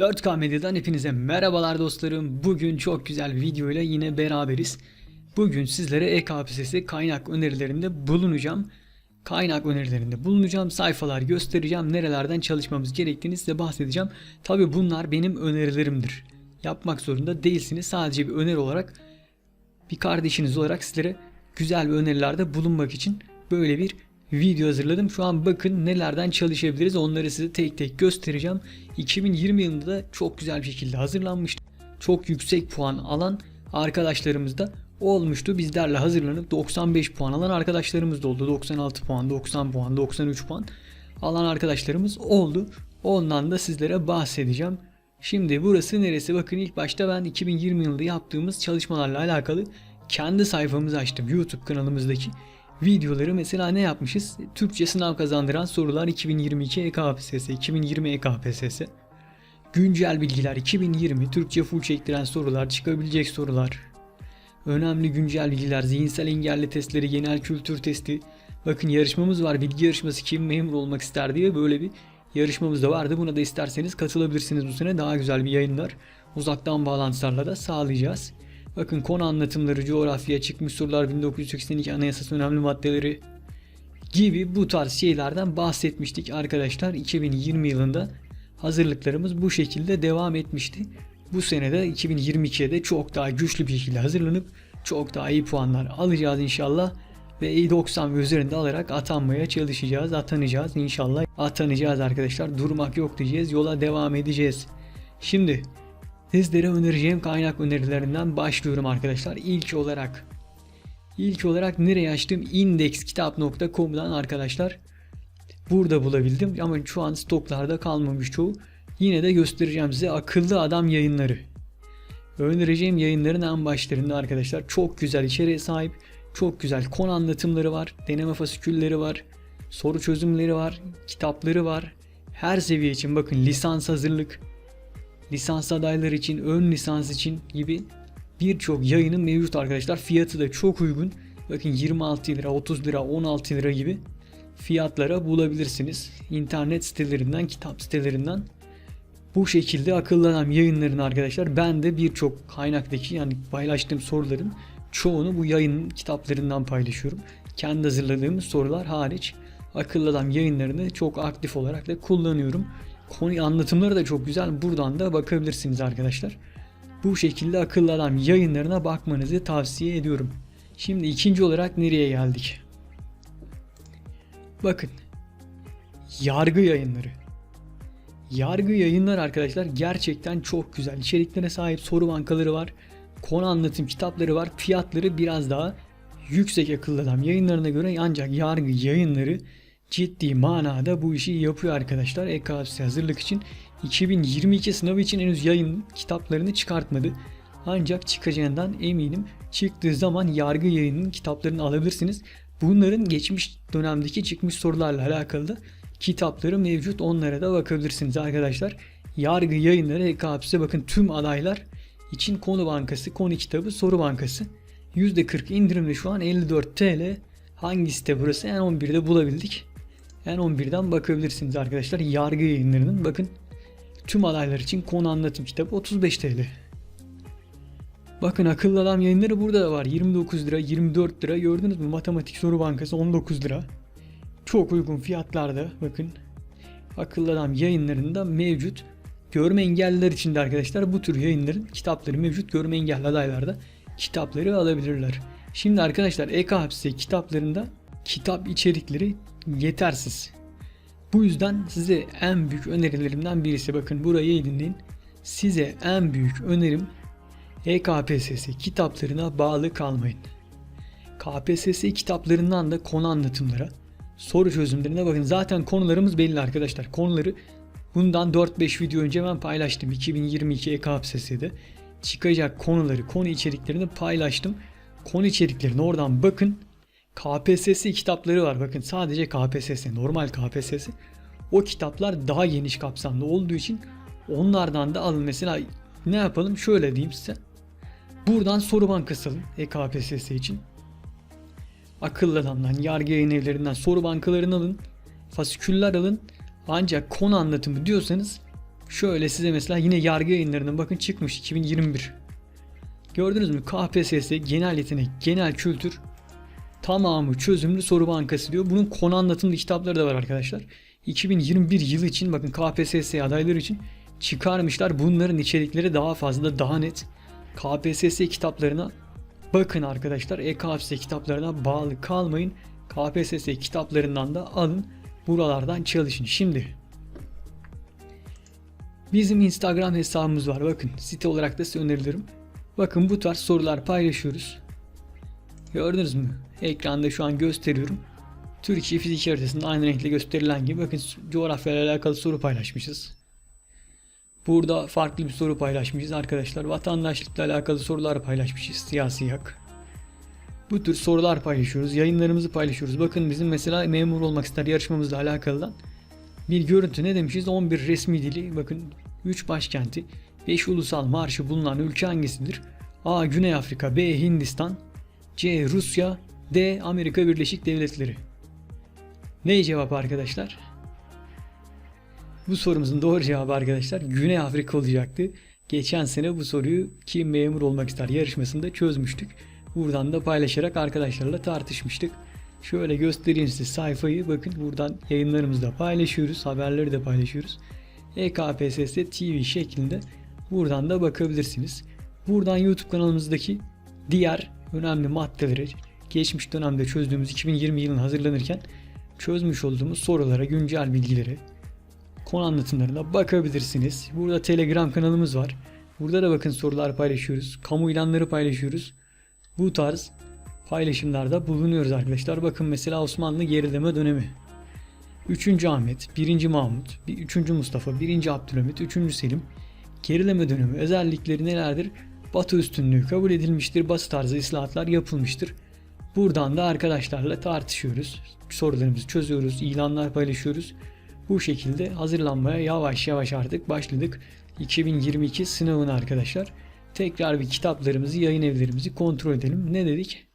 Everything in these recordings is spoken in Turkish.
4K Medya'dan hepinize merhabalar dostlarım. Bugün çok güzel bir videoyla yine beraberiz. Bugün sizlere EKPSS kaynak önerilerinde bulunacağım. Kaynak önerilerinde bulunacağım. Sayfalar göstereceğim. Nerelerden çalışmamız gerektiğini size bahsedeceğim. Tabi bunlar benim önerilerimdir. Yapmak zorunda değilsiniz. Sadece bir öneri olarak bir kardeşiniz olarak sizlere güzel bir önerilerde bulunmak için böyle bir video hazırladım. Şu an bakın nelerden çalışabiliriz onları size tek tek göstereceğim. 2020 yılında da çok güzel bir şekilde hazırlanmıştı. Çok yüksek puan alan arkadaşlarımız da olmuştu. Bizlerle hazırlanıp 95 puan alan arkadaşlarımız da oldu. 96 puan, 90 puan, 93 puan alan arkadaşlarımız oldu. Ondan da sizlere bahsedeceğim. Şimdi burası neresi? Bakın ilk başta ben 2020 yılında yaptığımız çalışmalarla alakalı kendi sayfamızı açtım. YouTube kanalımızdaki videoları mesela ne yapmışız? Türkçe sınav kazandıran sorular 2022 EKPSS, 2020 EKPSS. Güncel bilgiler 2020 Türkçe full çektiren sorular, çıkabilecek sorular. Önemli güncel bilgiler, zihinsel engelli testleri, genel kültür testi. Bakın yarışmamız var. Bilgi yarışması kim memur olmak ister diye böyle bir yarışmamız da vardı. Buna da isterseniz katılabilirsiniz bu sene. Daha güzel bir yayınlar. Uzaktan bağlantılarla da sağlayacağız. Bakın konu anlatımları, coğrafya, çıkmış sorular, 1982 Anayasası önemli maddeleri gibi bu tarz şeylerden bahsetmiştik arkadaşlar. 2020 yılında hazırlıklarımız bu şekilde devam etmişti. Bu senede 2022'ye de çok daha güçlü bir şekilde hazırlanıp çok daha iyi puanlar alacağız inşallah. Ve E90 ve üzerinde alarak atanmaya çalışacağız. Atanacağız inşallah. Atanacağız arkadaşlar. Durmak yok diyeceğiz. Yola devam edeceğiz. Şimdi sizlere önereceğim kaynak önerilerinden başlıyorum arkadaşlar. İlk olarak ilk olarak nereye açtım? indexkitap.com'dan arkadaşlar. Burada bulabildim ama şu an stoklarda kalmamış çoğu. Yine de göstereceğim size akıllı adam yayınları. Önereceğim yayınların en başlarında arkadaşlar çok güzel içeriğe sahip, çok güzel konu anlatımları var, deneme fasikülleri var, soru çözümleri var, kitapları var. Her seviye için bakın lisans hazırlık, lisans adayları için, ön lisans için gibi birçok yayının mevcut arkadaşlar. Fiyatı da çok uygun. Bakın 26 lira, 30 lira, 16 lira gibi fiyatlara bulabilirsiniz. İnternet sitelerinden, kitap sitelerinden bu şekilde akıllanan yayınların arkadaşlar ben de birçok kaynaktaki yani paylaştığım soruların çoğunu bu yayın kitaplarından paylaşıyorum. Kendi hazırladığım sorular hariç akıllı adam yayınlarını çok aktif olarak da kullanıyorum. Konu anlatımları da çok güzel. Buradan da bakabilirsiniz arkadaşlar. Bu şekilde akıllı adam yayınlarına bakmanızı tavsiye ediyorum. Şimdi ikinci olarak nereye geldik? Bakın. Yargı yayınları. Yargı yayınlar arkadaşlar gerçekten çok güzel. İçeriklere sahip soru bankaları var. Konu anlatım kitapları var. Fiyatları biraz daha yüksek akıllı adam yayınlarına göre ancak yargı yayınları ciddi manada bu işi yapıyor arkadaşlar. EKS hazırlık için 2022 sınavı için henüz yayın kitaplarını çıkartmadı. Ancak çıkacağından eminim. Çıktığı zaman yargı yayının kitaplarını alabilirsiniz. Bunların geçmiş dönemdeki çıkmış sorularla alakalı da kitapları mevcut. Onlara da bakabilirsiniz arkadaşlar. Yargı yayınları EKPS'e bakın tüm adaylar için konu bankası, konu kitabı, soru bankası. %40 indirimli şu an 54 TL. Hangi site burası? N11'de bulabildik. N11'den bakabilirsiniz arkadaşlar. Yargı yayınlarının bakın tüm adaylar için konu anlatım kitabı 35 TL. Bakın akıllı adam yayınları burada da var. 29 lira, 24 lira. Gördünüz mü? Matematik soru bankası 19 lira. Çok uygun fiyatlarda bakın. Akıllı adam yayınlarında mevcut. Görme engelliler için de arkadaşlar bu tür yayınların kitapları mevcut. Görme engelli adaylarda kitapları alabilirler. Şimdi arkadaşlar EKHPS kitaplarında kitap içerikleri yetersiz. Bu yüzden size en büyük önerilerimden birisi bakın burayı iyi dinleyin. Size en büyük önerim EKPSS kitaplarına bağlı kalmayın. KPSS kitaplarından da konu anlatımlara, soru çözümlerine bakın. Zaten konularımız belli arkadaşlar. Konuları bundan 4-5 video önce ben paylaştım. 2022 EKPSS'de çıkacak konuları, konu içeriklerini paylaştım. Konu içeriklerine oradan bakın. KPSS kitapları var. Bakın sadece KPSS, normal KPSS. O kitaplar daha geniş kapsamlı olduğu için onlardan da alın. Mesela ne yapalım? Şöyle diyeyim size. Buradan soru bankası alın EKPSS için. Akıllı adamdan, yargı yayın evlerinden soru bankalarını alın. Fasiküller alın. Ancak konu anlatımı diyorsanız Şöyle size mesela yine yargı yayınlarından bakın çıkmış 2021. Gördünüz mü? KPSS, genel yetenek, genel kültür tamamı çözümlü soru bankası diyor. Bunun konu anlatımlı kitapları da var arkadaşlar. 2021 yılı için bakın KPSS adayları için çıkarmışlar. Bunların içerikleri daha fazla, daha net. KPSS kitaplarına bakın arkadaşlar. EKPSS kitaplarına bağlı kalmayın. KPSS kitaplarından da alın. Buralardan çalışın. Şimdi bizim Instagram hesabımız var. Bakın site olarak da size önerilerim. Bakın bu tarz sorular paylaşıyoruz. Gördünüz mü? Ekranda şu an gösteriyorum. Türkiye fizik haritasında aynı renkle gösterilen gibi bakın coğrafyayla alakalı soru paylaşmışız. Burada farklı bir soru paylaşmışız arkadaşlar. Vatandaşlıkla alakalı sorular paylaşmışız. Siyasi hak. Bu tür sorular paylaşıyoruz. Yayınlarımızı paylaşıyoruz. Bakın bizim mesela memur olmak ister yarışmamızla alakalı bir görüntü ne demişiz? 11 resmi dili. Bakın 3 başkenti. 5 ulusal marşı bulunan ülke hangisidir? A. Güney Afrika B. Hindistan C. Rusya D. Amerika Birleşik Devletleri Ne cevap arkadaşlar? Bu sorumuzun doğru cevabı arkadaşlar Güney Afrika olacaktı. Geçen sene bu soruyu kim memur olmak ister yarışmasında çözmüştük. Buradan da paylaşarak arkadaşlarla tartışmıştık. Şöyle göstereyim size sayfayı. Bakın buradan yayınlarımızda paylaşıyoruz. Haberleri de paylaşıyoruz. EKPSS TV şeklinde buradan da bakabilirsiniz. Buradan YouTube kanalımızdaki diğer önemli maddeleri geçmiş dönemde çözdüğümüz 2020 yılına hazırlanırken çözmüş olduğumuz sorulara, güncel bilgilere, konu anlatımlarına bakabilirsiniz. Burada Telegram kanalımız var. Burada da bakın sorular paylaşıyoruz. Kamu ilanları paylaşıyoruz. Bu tarz paylaşımlarda bulunuyoruz arkadaşlar. Bakın mesela Osmanlı gerileme dönemi. 3. Ahmet, 1. Mahmut, 3. Mustafa, 1. Abdülhamit, 3. Selim. Gerileme dönemi özellikleri nelerdir? Batı üstünlüğü kabul edilmiştir. Batı tarzı islahatlar yapılmıştır. Buradan da arkadaşlarla tartışıyoruz. Sorularımızı çözüyoruz, ilanlar paylaşıyoruz. Bu şekilde hazırlanmaya yavaş yavaş artık başladık. 2022 sınavına arkadaşlar. Tekrar bir kitaplarımızı, yayın evlerimizi kontrol edelim. Ne dedik?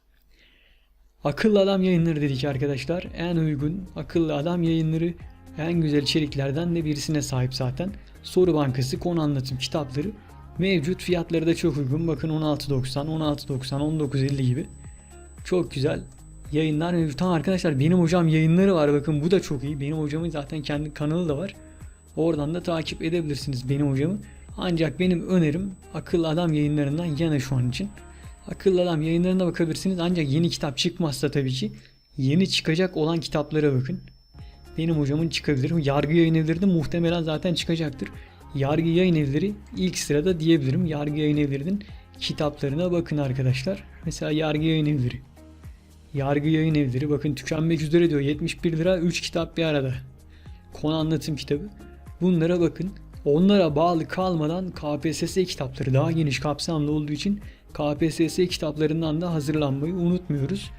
Akıllı Adam yayınları dedik arkadaşlar. En uygun akıllı adam yayınları en güzel içeriklerden de birisine sahip zaten. Soru bankası, konu anlatım kitapları mevcut. Fiyatları da çok uygun. Bakın 16.90, 16.90, 19.50 gibi. Çok güzel yayınlar mevcut. Tamam arkadaşlar benim hocam yayınları var. Bakın bu da çok iyi. Benim hocamın zaten kendi kanalı da var. Oradan da takip edebilirsiniz benim hocamı. Ancak benim önerim akıllı adam yayınlarından yana şu an için. Akıllı Adam yayınlarına bakabilirsiniz. Ancak yeni kitap çıkmazsa tabii ki yeni çıkacak olan kitaplara bakın. Benim hocamın çıkabilir. Yargı yayın evleri de muhtemelen zaten çıkacaktır. Yargı yayın evleri ilk sırada diyebilirim. Yargı yayın evlerinin kitaplarına bakın arkadaşlar. Mesela yargı yayın evleri. Yargı yayın evleri bakın tükenmek üzere diyor. 71 lira 3 kitap bir arada. Konu anlatım kitabı. Bunlara bakın. Onlara bağlı kalmadan KPSS kitapları daha geniş kapsamlı olduğu için KPSS kitaplarından da hazırlanmayı unutmuyoruz.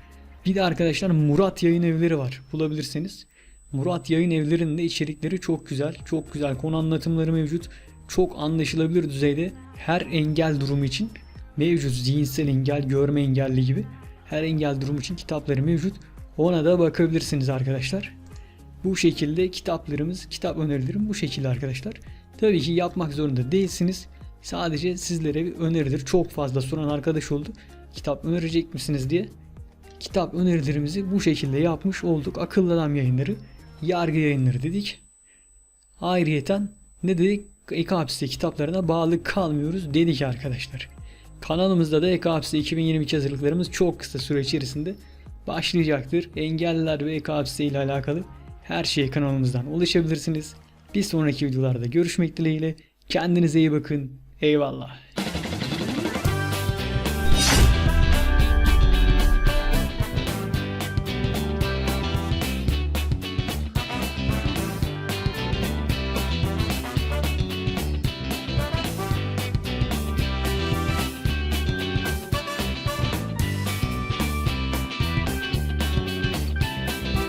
Bir de arkadaşlar Murat Yayın Evleri var. Bulabilirsiniz. Murat Yayın Evleri'nin de içerikleri çok güzel. Çok güzel konu anlatımları mevcut. Çok anlaşılabilir düzeyde her engel durumu için mevcut. Zihinsel engel, görme engelli gibi her engel durumu için kitapları mevcut. Ona da bakabilirsiniz arkadaşlar. Bu şekilde kitaplarımız, kitap önerilerim bu şekilde arkadaşlar. Tabii ki yapmak zorunda değilsiniz. Sadece sizlere bir öneridir. Çok fazla soran arkadaş oldu. Kitap önerecek misiniz diye. Kitap önerilerimizi bu şekilde yapmış olduk. Akıllı Adam yayınları, yargı yayınları dedik. Ayrıyeten ne dedik? EKAPS'te kitaplarına bağlı kalmıyoruz dedik arkadaşlar. Kanalımızda da EKAPS'te 2022 hazırlıklarımız çok kısa süre içerisinde başlayacaktır. Engelliler ve EKAPS'te ile alakalı her şeye kanalımızdan ulaşabilirsiniz. Bir sonraki videolarda görüşmek dileğiyle. Kendinize iyi bakın. Eyvallah.